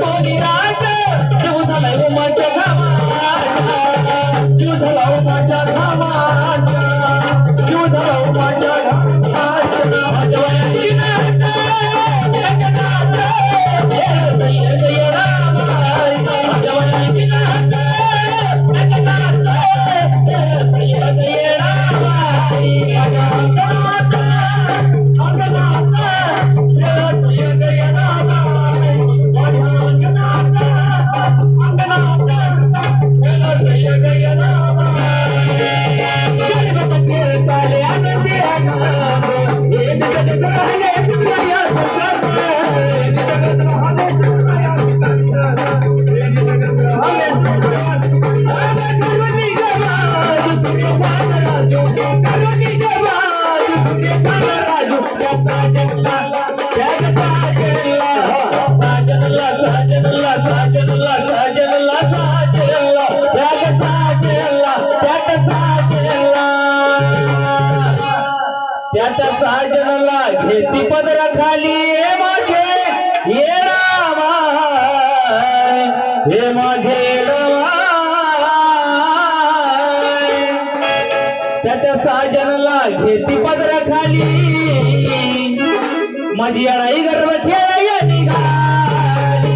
போகிறார் त्याच्या साजनला घेती पदरा खाली हे माझे ये रामा हे माझे त्याच्या साजनला घेती पदरा खाली. माझी अडाई गर्भवती निघाली